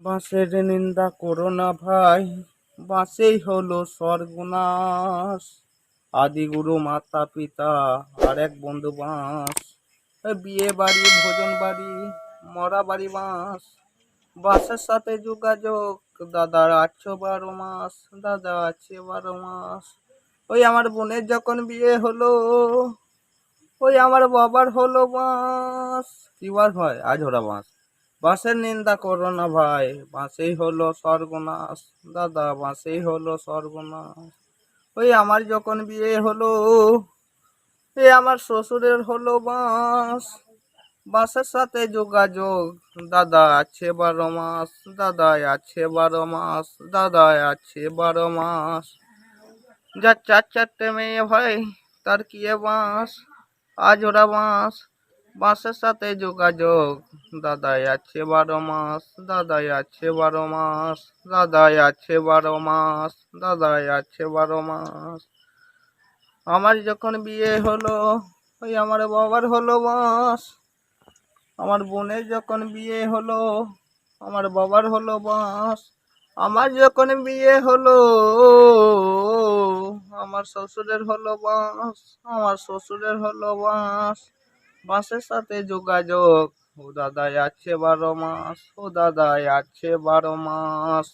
বাঁশের নিন্দা করো না ভাই, বাঁশেই হলো সর্বনাশ। আদিগুরু মাতা পিতা আর এক বন্ধু বাঁশ। বিয়ে বাড়ি, ভোজন বাড়ি, মরা বাড়ি বাঁশ। বাঁশের সাথে যোগাযোগ, দাদার আছো বারো মাস, দাদা আছে বারো মাস। ওই আমার বোনের যখন বিয়ে হলো, ওই আমার বাবার হলো বাঁশ। কি বার হয় আজ ওরা বাঁশ। বাঁশের নিন্দা করো না ভাই, বাঁশেই হলো সর্বনাশ, দাদা বাঁশেই হলো সর্বনাশ। ওই আমার যখন বিয়ে হলো, এ আমার শ্বশুরের হলো বাঁশ। বাঁশের সাথে যোগাযোগ দাদা আছে বারো মাস দাদা আছে বারো মাস দাদা আছে বারো মাস। যার চার চারটে মেয়ে ভাই, তার কি বাঁশ? আজ ওরা বাঁশ। বাঁশের সাথে যোগাযোগ। দাদাই আছে বারো মাস, দাদাই আছে বারো মাস, দাদাই আছে বারো মাস, দাদাই আছে বারো মাস। আমার যখন বিয়ে হলো, ওই আমার বাবার হলো বাঁশ আমার বোনের যখন বিয়ে হলো, আমার বাবার হলো বাঁশ আমার যখন বিয়ে হলো, আমার শ্বশুরের হলো বাঁশ আমার শ্বশুরের হলো বাঁশ বাঁশের সাথে যোগাযোগ। ও দাদা আছে বারো মাস ও দাদা আছে বারো মাস।